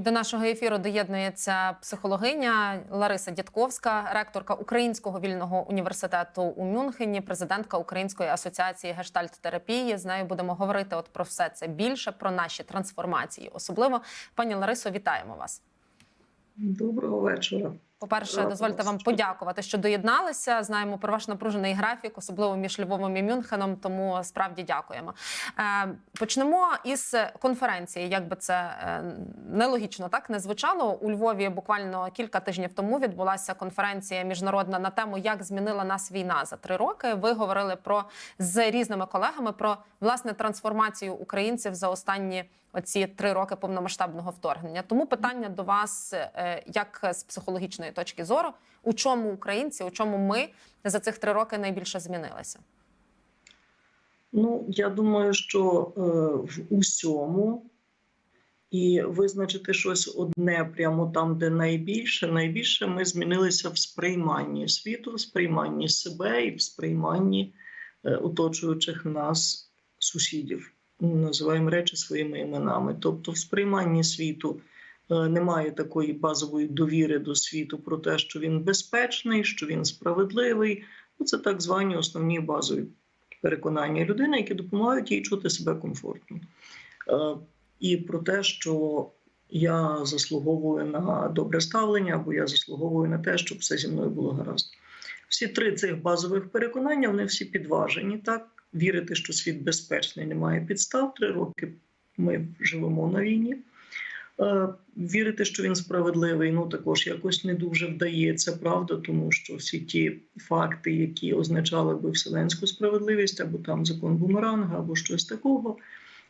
До нашого ефіру доєднується психологиня Лариса Дідковська, ректорка Українського вільного університету у Мюнхені, президентка Української асоціації гештальт-терапії. З нею будемо говорити от про все це більше, про наші трансформації. Особливо, пані Ларисо, вітаємо вас. Доброго вечора. По-перше, дозвольте вам подякувати, що доєдналися. Знаємо про ваш напружений графік, особливо між Львовом і Мюнхеном. Тому справді дякуємо. Е, почнемо із конференції. Як би це е, нелогічно так не звучало у Львові. Буквально кілька тижнів тому відбулася конференція міжнародна на тему, як змінила нас війна за три роки. Ви говорили про з різними колегами про власне трансформацію українців за останні оці три роки повномасштабного вторгнення. Тому питання до вас, е, як з психологічної точки зору, у чому українці, у чому ми за цих три роки найбільше змінилися? Ну, я думаю, що е, в усьому і визначити щось одне прямо там, де найбільше, найбільше ми змінилися в сприйманні світу, в сприйманні себе і в сприйманні е, оточуючих нас сусідів. Називаємо речі своїми іменами. Тобто, в сприйманні світу немає такої базової довіри до світу про те, що він безпечний, що він справедливий. Ну, Це так звані основні базові переконання людини, які допомагають їй чути себе комфортно. Е, І про те, що я заслуговую на добре ставлення, або я заслуговую на те, щоб все зі мною було гаразд. Всі три цих базових переконання вони всі підважені. Так, вірити, що світ безпечний, немає підстав. Три роки ми живемо на війні. Вірити, що він справедливий, ну також якось не дуже вдається, правда, тому що всі ті факти, які означали би вселенську справедливість, або там закон бумеранга, або щось такого,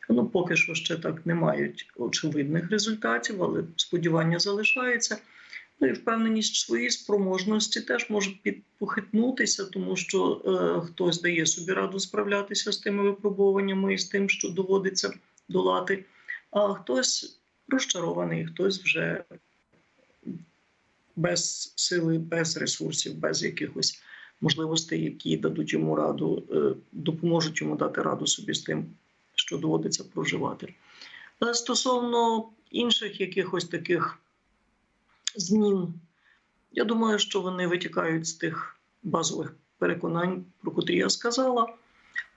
ну поки що ще так не мають очевидних результатів, але сподівання залишається. Ну і впевненість в своїй спроможності теж може підпохитнутися, тому що е, хтось дає собі раду справлятися з тими випробуваннями і з тим, що доводиться долати, а хтось розчарований, хтось вже без сили, без ресурсів, без якихось можливостей, які дадуть йому раду, е, допоможуть йому дати раду собі з тим, що доводиться проживати. Е, Стосовно інших якихось таких змін, я думаю, що вони витікають з тих базових переконань, про котрі я сказала.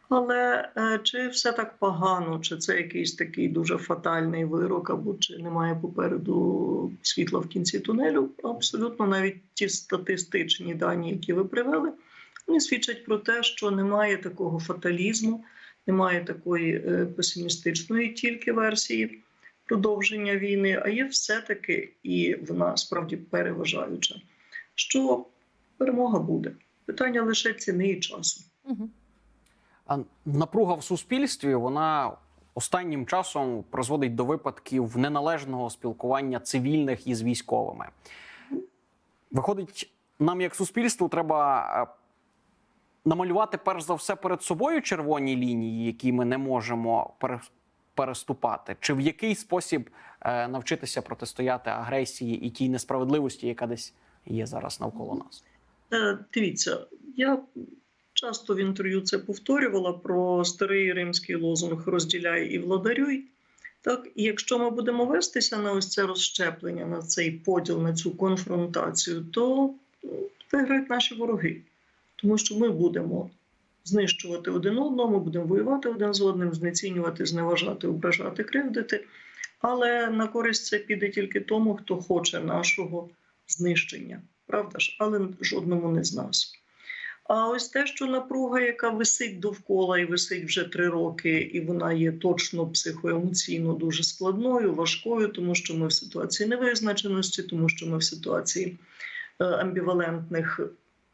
Але е, чи все так погано, чи це якийсь такий дуже фатальний вирок, або чи немає попереду світла в кінці тунелю? Абсолютно навіть ті статистичні дані, які ви привели, вони свідчать про те, що немає такого фаталізму, немає такої е, песимістичної тільки версії продовження війни, а є все-таки, і вона справді переважаюча, що перемога буде. Питання лише ціни і часу. Угу. Напруга в суспільстві вона останнім часом призводить до випадків неналежного спілкування цивільних із військовими. Виходить, нам, як суспільству, треба е, намалювати перш за все перед собою червоні лінії, які ми не можемо переступати, чи в який спосіб е, навчитися протистояти агресії і тій несправедливості, яка десь є зараз навколо нас. Е, Дивіться, я часто в інтерв'ю це повторювала про старий римський лозунг розділяй і владарюй. Так, і якщо ми будемо вестися на ось це розщеплення, на цей поділ, на цю конфронтацію, то виграють наші вороги, тому що ми будемо знищувати один одного, ми будемо воювати один з одним, знецінювати, зневажати, ображати, кривдити. Але на користь це піде тільки тому, хто хоче нашого знищення, правда ж, але жодному не з нас. А ось те, що напруга, яка висить довкола і висить вже три роки, і вона є точно психоемоційно дуже складною, важкою, тому що ми в ситуації невизначеності, тому що ми в ситуації е, амбівалентних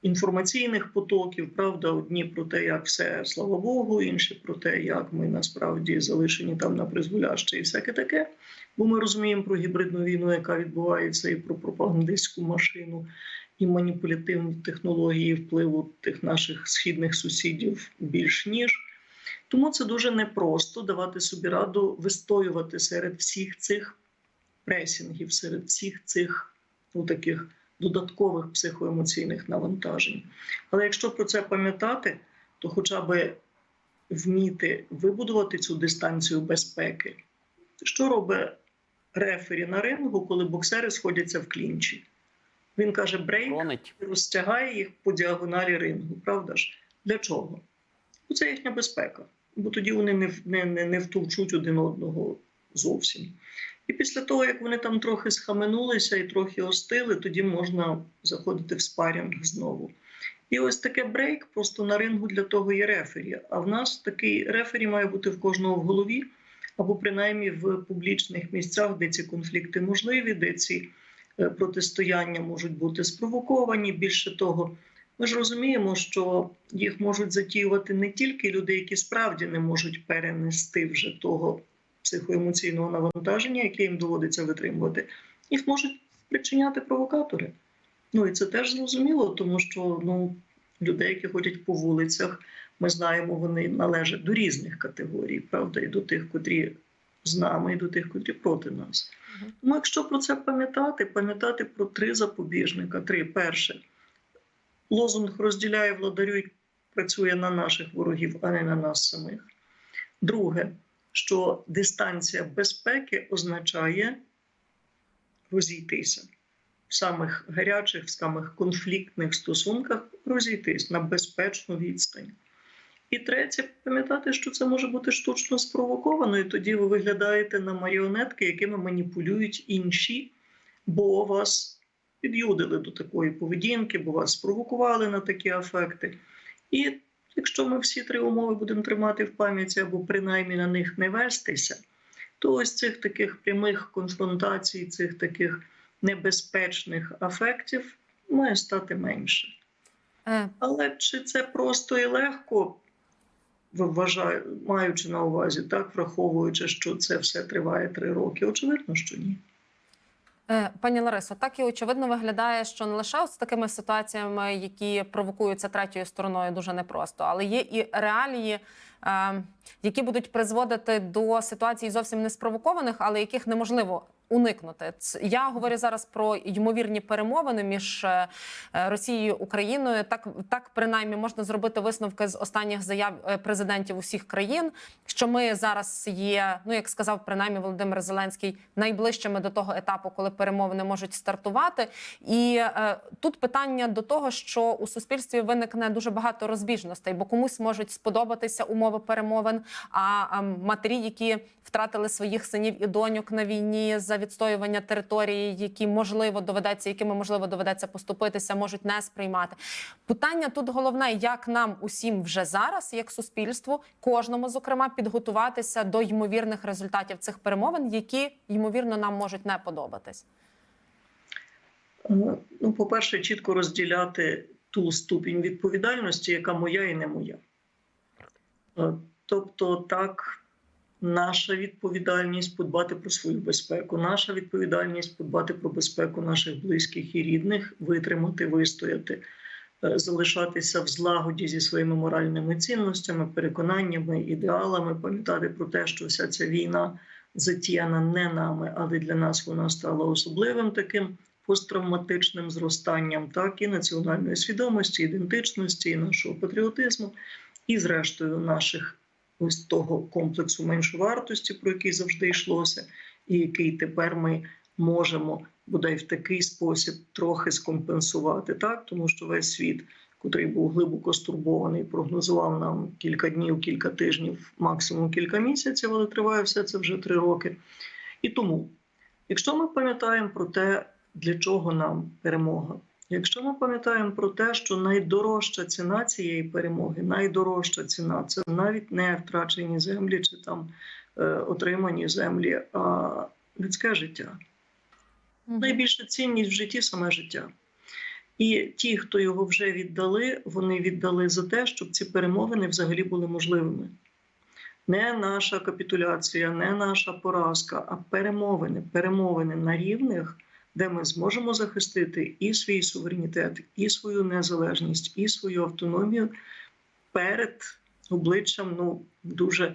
інформаційних потоків. Правда, одні про те, як все слава Богу, інші про те, як ми насправді залишені там на призволяще і всяке таке. Бо ми розуміємо про гібридну війну, яка відбувається, і про пропагандистську машину і маніпулятивні технології впливу тих наших східних сусідів більш ніж. Тому це дуже непросто давати собі раду вистоювати серед всіх цих пресінгів, серед всіх цих ну, таких додаткових психоемоційних навантажень. Але якщо про це пам'ятати, то хоча б вміти вибудувати цю дистанцію безпеки, що робить рефері на рингу, коли боксери сходяться в клінчі. Він каже: брейк, розтягає їх по діагоналі рингу. Правда ж? Для чого? Ну, це їхня безпека, бо тоді вони не, не, не, не втовчуть один одного зовсім. І після того, як вони там трохи схаменулися і трохи остили, тоді можна заходити в спарінг знову. І ось таке брейк просто на рингу для того є рефері. А в нас такий рефері має бути в кожного в голові, або принаймні в публічних місцях, де ці конфлікти можливі, де ці протистояння можуть бути спровоковані. Більше того, ми ж розуміємо, що їх можуть затіювати не тільки люди, які справді не можуть перенести вже того психоемоційного навантаження, яке їм доводиться витримувати, їх можуть причиняти провокатори. Ну і це теж зрозуміло, тому що ну, людей, які ходять по вулицях, ми знаємо, вони належать до різних категорій, правда, і до тих, котрі з нами, і до тих, котрі проти нас. Тому, якщо про це пам'ятати, пам'ятати про три запобіжника. Три перше, лозунг розділяє владарю і працює на наших ворогів, а не на нас самих. Друге, що дистанція безпеки означає розійтися в самих гарячих, в самих конфліктних стосунках розійтись на безпечну відстань. І третє, пам'ятати, що це може бути штучно спровоковано, і тоді ви виглядаєте на маріонетки, якими маніпулюють інші, бо вас під'юдили до такої поведінки, бо вас спровокували на такі афекти. І якщо ми всі три умови будемо тримати в пам'яті або принаймні на них не вестися, то ось цих таких прямих конфронтацій, цих таких небезпечних афектів має стати менше. Е, Але чи це просто і легко, вважаю, маючи на увазі, так враховуючи, що це все триває три роки? Очевидно, що ні. Е, Пані Ларисо, так і очевидно виглядає, що не лише з такими ситуаціями, які провокуються третьою стороною, дуже непросто, але є і реалії, е, які будуть призводити до ситуацій зовсім не спровокованих, але яких неможливо уникнути. Я говорю зараз про ймовірні перемовини між е, е, Росією і Україною. Так, так принаймні можна зробити висновки з останніх заяв е, президентів усіх країн, що ми зараз є, ну як сказав принаймні Володимир Зеленський, найближчими до того етапу, коли перемовини можуть стартувати. І е, тут питання до того, що у суспільстві виникне дуже багато розбіжностей, бо комусь можуть сподобатися умови перемовин. А, а матері, які втратили своїх синів і доньок на війні за відстоювання території, які можливо доведеться, якими можливо доведеться поступитися, можуть не сприймати. Питання тут головне, як нам усім вже зараз, як суспільству, кожному зокрема, підготуватися до ймовірних результатів цих перемовин, які ймовірно нам можуть не подобатись. Е, Ну, по-перше, чітко розділяти ту ступінь відповідальності, яка моя і не моя. Е, Тобто, так, наша відповідальність подбати про свою безпеку, наша відповідальність подбати про безпеку наших близьких і рідних, витримати, вистояти, е, залишатися в злагоді зі своїми моральними цінностями, переконаннями, ідеалами, пам'ятати про те, що вся ця війна затіяна не нами, але для нас вона стала особливим таким посттравматичним зростанням, так і національної свідомості, ідентичності, і нашого патріотизму, і, зрештою, наших ось того комплексу меншовартості, про який завжди йшлося, і який тепер ми можемо бодай в такий спосіб трохи скомпенсувати, так тому що весь світ, котрий був глибоко стурбований, прогнозував нам кілька днів, кілька тижнів, максимум кілька місяців, але триває все це вже три роки. І тому, якщо ми пам'ятаємо про те, для чого нам перемога. Якщо ми пам'ятаємо про те, що найдорожча ціна цієї перемоги, найдорожча ціна це навіть не втрачені землі чи там е, отримані землі, а людське життя. Найбільша цінність в житті саме життя. І ті, хто його вже віддали, вони віддали за те, щоб ці перемовини взагалі були можливими. Не наша капітуляція, не наша поразка, а перемовини, перемовини на рівних, де ми зможемо захистити і свій суверенітет, і свою незалежність, і свою автономію перед обличчям ну, дуже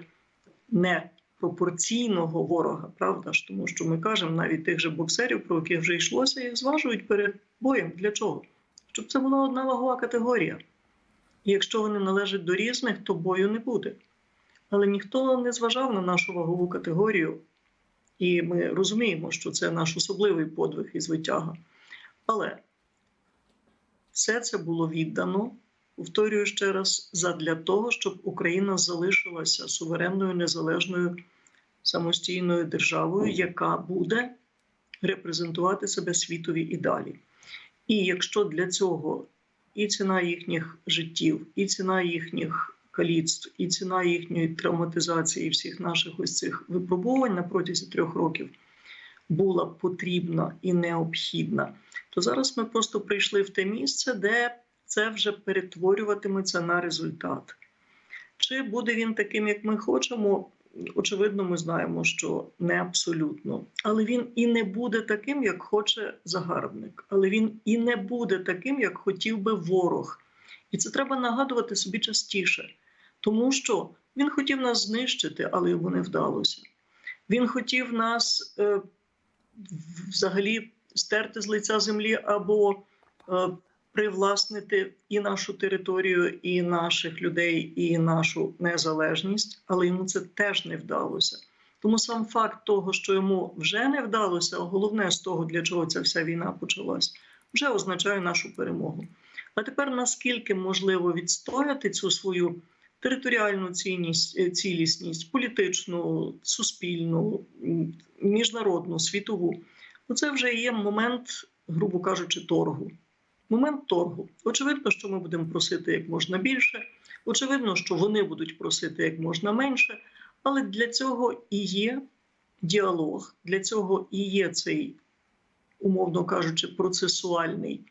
непропорційного ворога, правда ж? Тому що ми кажемо навіть тих же боксерів, про яких вже йшлося, їх зважують перед боєм. Для чого? Щоб це була одна вагова категорія. І якщо вони належать до різних, то бою не буде. Але ніхто не зважав на нашу вагову категорію І ми розуміємо, що це наш особливий подвиг і звитяга. Але все це було віддано, повторюю ще раз, задля того, щоб Україна залишилася суверенною, незалежною, самостійною державою, яка буде репрезентувати себе світові і далі. І якщо для цього і ціна їхніх життів, і ціна їхніх каліцтв, і ціна їхньої травматизації всіх наших ось цих випробувань на протязі трьох років була потрібна і необхідна, то зараз ми просто прийшли в те місце, де це вже перетворюватиметься на результат. Чи буде він таким, як ми хочемо? Очевидно, ми знаємо, що не абсолютно. Але він і не буде таким, як хоче загарбник. Але він і не буде таким, як хотів би ворог. І це треба нагадувати собі частіше, тому що він хотів нас знищити, але йому не вдалося. Він хотів нас е, взагалі стерти з лиця землі або е, привласнити і нашу територію, і наших людей, і нашу незалежність, але йому це теж не вдалося. Тому сам факт того, що йому вже не вдалося, а головне з того, для чого ця вся війна почалась, вже означає нашу перемогу. А тепер наскільки можливо відстояти цю свою територіальну цінність, е, цілісність, політичну, суспільну, міжнародну, світову, ну це вже є момент, грубо кажучи, торгу. Момент торгу. Очевидно, що ми будемо просити як можна більше. Очевидно, що вони будуть просити як можна менше. Але для цього і є діалог, для цього і є цей, умовно кажучи, процесуальний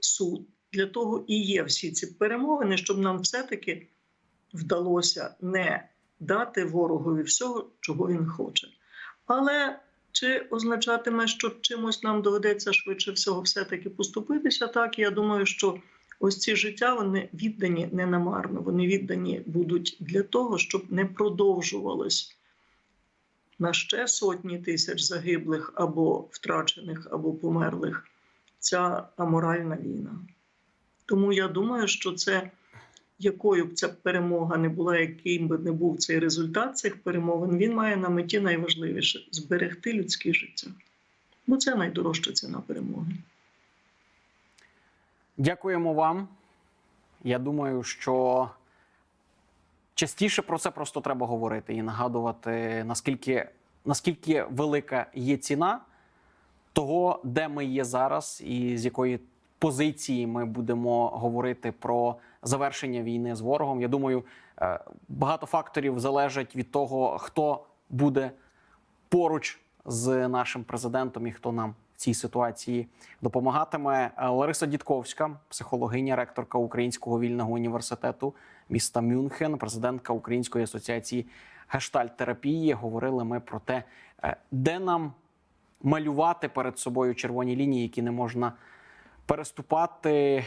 суд. Для того і є всі ці перемовини, щоб нам все-таки вдалося не дати ворогові всього, чого він хоче. Але чи означатиме, що чимось нам доведеться швидше всього все-таки поступитися? Так, я думаю, що ось ці життя вони віддані не намарно. Вони віддані будуть для того, щоб не продовжувалось на ще сотні тисяч загиблих або втрачених, або померлих ця аморальна війна. Тому я думаю, що це якою б ця перемога не була, яким би не був цей результат цих перемовин, він має на меті найважливіше зберегти людське життя. Бо це найдорожча ціна перемоги. Дякуємо вам. Я думаю, що частіше про це просто треба говорити і нагадувати, наскільки, наскільки велика є ціна того, де ми є зараз, і з якої позиції ми будемо говорити про завершення війни з ворогом. Я думаю, е, багато факторів залежать від того, хто буде поруч з нашим президентом і хто нам в цій ситуації допомагатиме. Е, Лариса Дідковська, психологиня, ректорка Українського вільного університету міста Мюнхен, президентка Української асоціації гештальт-терапії. Говорили ми про те, е, де нам малювати перед собою червоні лінії, які не можна переступати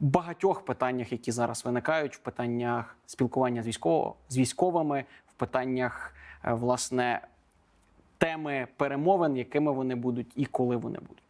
в багатьох питаннях, які зараз виникають, в питаннях спілкування з військово з військовими, в питаннях е, власне теми перемовин, якими вони будуть і коли вони будуть.